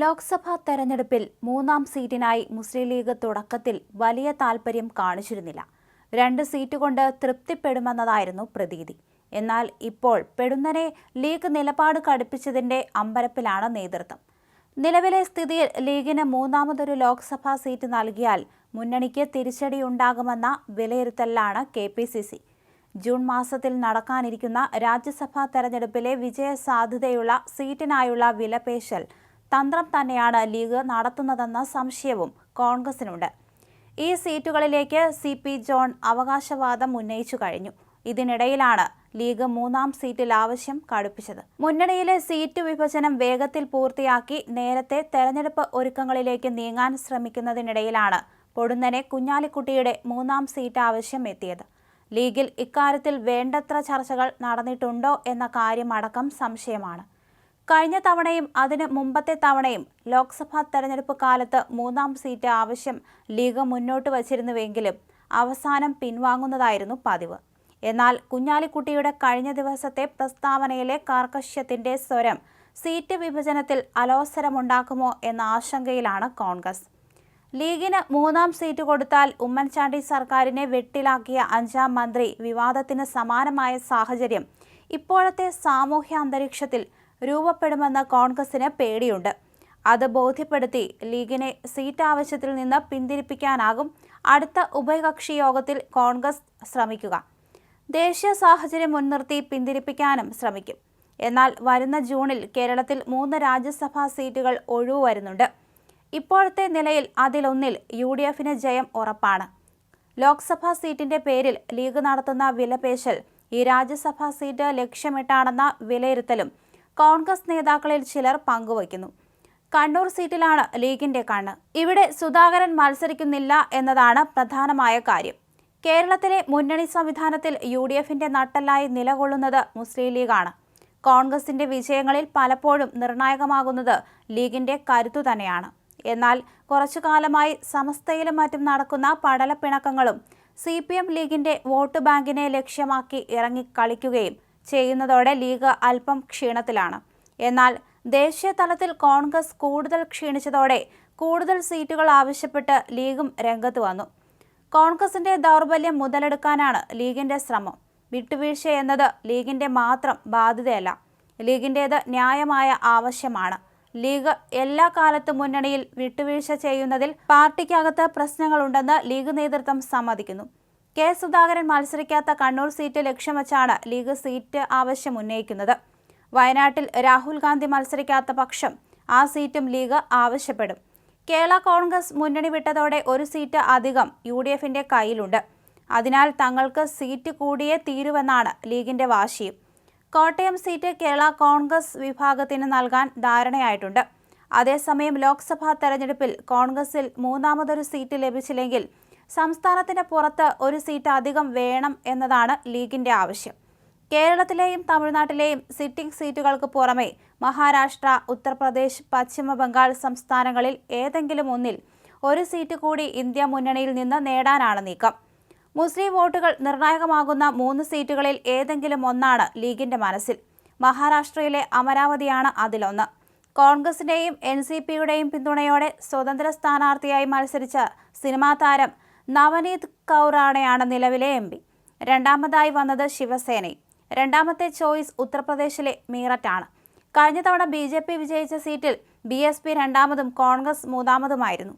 ലോക്സഭാ തെരഞ്ഞെടുപ്പിൽ മൂന്നാം സീറ്റിനായി മുസ്ലിം ലീഗ് തുടക്കത്തിൽ വലിയ താൽപര്യം കാണിച്ചിരുന്നില്ല. രണ്ട് സീറ്റ് കൊണ്ട് തൃപ്തിപ്പെടുമെന്നതായിരുന്നു പ്രതീതി. എന്നാൽ ഇപ്പോൾ പെടുന്നനെ ലീഗ് നിലപാട് കടുപ്പിച്ചതിന്റെ അമ്പരപ്പിലാണ് നേതൃത്വം. നിലവിലെ സ്ഥിതിയിൽ ലീഗിന് മൂന്നാമതൊരു ലോക്സഭാ സീറ്റ് നൽകിയാൽ മുന്നണിക്ക് തിരിച്ചടിയുണ്ടാകുമെന്ന വിലയിരുത്തലിലാണ് K P C C. June മാസത്തിൽ നടക്കാനിരിക്കുന്ന രാജ്യസഭാ തെരഞ്ഞെടുപ്പിലെ വിജയ സാധ്യതയുള്ള സീറ്റിനായുള്ള വിലപേശൽ തന്ത്രം തന്നെയാണ് ലീഗ് നടത്തുന്നതെന്ന സംശയവും കോൺഗ്രസിനുണ്ട്. ഈ സീറ്റുകളിലേക്ക് സി പി ജോൺ അവകാശവാദം ഉന്നയിച്ചു കഴിഞ്ഞു. ഇതിനിടയിലാണ് ലീഗ് മൂന്നാം സീറ്റിൽ ആവശ്യം കടുപ്പിച്ചത്. മുന്നണിയിലെ സീറ്റ് വിഭജനം വേഗത്തിൽ പൂർത്തിയാക്കി നേരത്തെ തെരഞ്ഞെടുപ്പ് ഒരുക്കങ്ങളിലേക്ക് നീങ്ങാൻ ശ്രമിക്കുന്നതിനിടയിലാണ് പൊടുന്നനെ കുഞ്ഞാലിക്കുട്ടിയുടെ മൂന്നാം സീറ്റ് ആവശ്യം എത്തിയത്. ലീഗിൽ ഇക്കാര്യത്തിൽ വേണ്ടത്ര ചർച്ചകൾ നടന്നിട്ടുണ്ടോ എന്ന കാര്യമടക്കം സംശയമാണ്. കഴിഞ്ഞ തവണയും അതിന് മുമ്പത്തെ തവണയും ലോക്സഭാ തെരഞ്ഞെടുപ്പ് കാലത്ത് മൂന്നാം സീറ്റ് ആവശ്യം ലീഗ് മുന്നോട്ട് വച്ചിരുന്നുവെങ്കിലും അവസാനം പിൻവാങ്ങുന്നതായിരുന്നു പതിവ്. എന്നാൽ കുഞ്ഞാലിക്കുട്ടിയുടെ കഴിഞ്ഞ ദിവസത്തെ പ്രസ്താവനയിലെ കാർക്കശ്യത്തിന്റെ സ്വരം സീറ്റ് വിഭജനത്തിൽ അലോസരമുണ്ടാക്കുമോ എന്ന ആശങ്കയിലാണ് കോൺഗ്രസ്. ലീഗിന് മൂന്നാം സീറ്റ് കൊടുത്താൽ ഉമ്മൻചാണ്ടി സർക്കാരിനെ വെട്ടിലാക്കിയ അഞ്ചാം മന്ത്രി വിവാദത്തിന് സമാനമായ സാഹചര്യം ഇപ്പോഴത്തെ സാമൂഹ്യ അന്തരീക്ഷത്തിൽ രൂപപ്പെടുമെന്ന് കോൺഗ്രസിന് പേടിയുണ്ട്. അത് ബോധ്യപ്പെടുത്തി ലീഗിനെ സീറ്റ് ആവശ്യത്തിൽ നിന്ന് പിന്തിരിപ്പിക്കാനാകും അടുത്ത ഉഭയകക്ഷി യോഗത്തിൽ കോൺഗ്രസ് ശ്രമിക്കുക. ദേശീയ സാഹചര്യം മുൻനിർത്തി പിന്തിരിപ്പിക്കാനും ശ്രമിക്കും. എന്നാൽ വരുന്ന ജൂണിൽ കേരളത്തിൽ മൂന്ന് രാജ്യസഭാ സീറ്റുകൾ ഒഴിവു വരുന്നുണ്ട് ഇപ്പോഴത്തെ നിലയിൽ അതിലൊന്നിൽ യു ഡി എഫിന് ജയം ഉറപ്പാണ്. ലോക്സഭാ സീറ്റിന്റെ പേരിൽ ലീഗ് നടത്തുന്ന വിലപേശൽ ഈ രാജ്യസഭാ സീറ്റ് ലക്ഷ്യമിട്ടാണെന്ന വിലയിരുത്തലും കോൺഗ്രസ് നേതാക്കളിൽ ചിലർ പങ്കുവയ്ക്കുന്നു. കണ്ണൂർ സീറ്റിലാണ് ലീഗിന്റെ കണ്ണ്. ഇവിടെ സുധാകരൻ മത്സരിക്കുന്നില്ല എന്നതാണ് പ്രധാനമായ കാര്യം. കേരളത്തിലെ മുന്നണി സംവിധാനത്തിൽ യു ഡി എഫിന്റെ നട്ടലായി നിലകൊള്ളുന്നത് മുസ്ലിം ലീഗാണ്. കോൺഗ്രസിന്റെ വിജയങ്ങളിൽ പലപ്പോഴും നിർണായകമാകുന്നത് ലീഗിന്റെ കരുത്തു തന്നെയാണ്. എന്നാൽ കുറച്ചു കാലമായി സമസ്തയിലും മറ്റും നടക്കുന്ന പടലപ്പിണക്കങ്ങളും സി പി എം ലീഗിന്റെ വോട്ട് ബാങ്കിനെ ലക്ഷ്യമാക്കി ഇറങ്ങി കളിക്കുകയും ചെയ്യുന്നതോടെ ലീഗ് അല്പം ക്ഷീണത്തിലാണ്. എന്നാൽ ദേശീയ തലത്തിൽ കോൺഗ്രസ് കൂടുതൽ ക്ഷീണിച്ചതോടെ കൂടുതൽ സീറ്റുകൾ ആവശ്യപ്പെട്ട് ലീഗും രംഗത്ത് വന്നു. കോൺഗ്രസിന്റെ ദൗർബല്യം മുതലെടുക്കാനാണ് ലീഗിന്റെ ശ്രമം. വിട്ടുവീഴ്ച എന്നത് ലീഗിന്റെ മാത്രം ബാധ്യതയല്ല. ലീഗിന്റേത് ന്യായമായ ആവശ്യമാണ്. ലീഗ് എല്ലാ കാലത്തും മുന്നണിയിൽ വിട്ടുവീഴ്ച ചെയ്യുന്നതിൽ പാർട്ടിക്കകത്ത് പ്രശ്നങ്ങളുണ്ടെന്ന് ലീഗ് നേതൃത്വം സമ്മതിക്കുന്നു. കെ സുധാകരൻ മത്സരിക്കാത്ത കണ്ണൂർ സീറ്റ് ലക്ഷ്യം വച്ചാണ് ലീഗ് സീറ്റ് ആവശ്യം ഉന്നയിക്കുന്നത്. വയനാട്ടിൽ രാഹുൽ ഗാന്ധി മത്സരിക്കാത്ത പക്ഷം ആ സീറ്റും ലീഗ് ആവശ്യപ്പെടും. കേരള കോൺഗ്രസ് മുന്നണി വിട്ടതോടെ ഒരു സീറ്റ് അധികം യു ഡി എഫിന്റെ കയ്യിലുണ്ട്. അതിനാൽ തങ്ങൾക്ക് സീറ്റ് കൂടിയേ തീരുവെന്നാണ് ലീഗിന്റെ വാശിയും. കോട്ടയം സീറ്റ് കേരള കോൺഗ്രസ് വിഭാഗത്തിന് നൽകാൻ ധാരണയായിട്ടുണ്ട്. അതേസമയം ലോക്സഭാ തെരഞ്ഞെടുപ്പിൽ കോൺഗ്രസിൽ മൂന്നാമതൊരു സീറ്റ് ലഭിച്ചില്ലെങ്കിൽ സംസ്ഥാനത്തിന് പുറത്ത് ഒരു സീറ്റ് അധികം വേണം എന്നതാണ് ലീഗിന്റെ ആവശ്യം. കേരളത്തിലെയും തമിഴ്നാട്ടിലെയും സിറ്റിംഗ് സീറ്റുകൾക്ക് പുറമെ മഹാരാഷ്ട്ര ഉത്തർപ്രദേശ് പശ്ചിമ ബംഗാൾ സംസ്ഥാനങ്ങളിൽ ഏതെങ്കിലും ഒന്നിൽ ഒരു സീറ്റ് കൂടി ഇന്ത്യ മുന്നണിയിൽ നിന്ന് നേടാനാണ് നീക്കം. മുസ്ലിം വോട്ടുകൾ നിർണായകമാകുന്ന മൂന്ന് സീറ്റുകളിൽ ഏതെങ്കിലും ഒന്നാണ് ലീഗിന്റെ മനസ്സിൽ. മഹാരാഷ്ട്രയിലെ അമരാവതിയാണ് അതിലൊന്ന്. കോൺഗ്രസിന്റെയും എൻ സി പിയുടെയും പിന്തുണയോടെ സ്വതന്ത്ര സ്ഥാനാർത്ഥിയായി മത്സരിച്ച സിനിമാ താരം നവനീത് കൗറാണയാണ് നിലവിലെ എം പി. രണ്ടാമതായി വന്നത് ശിവസേനയും. രണ്ടാമത്തെ ചോയ്സ് ഉത്തർപ്രദേശിലെ മീററ്റാണ്. കഴിഞ്ഞ തവണ ബി ജെ പി വിജയിച്ച സീറ്റിൽ ബി എസ് പി രണ്ടാമതും കോൺഗ്രസ് മൂന്നാമതുമായിരുന്നു.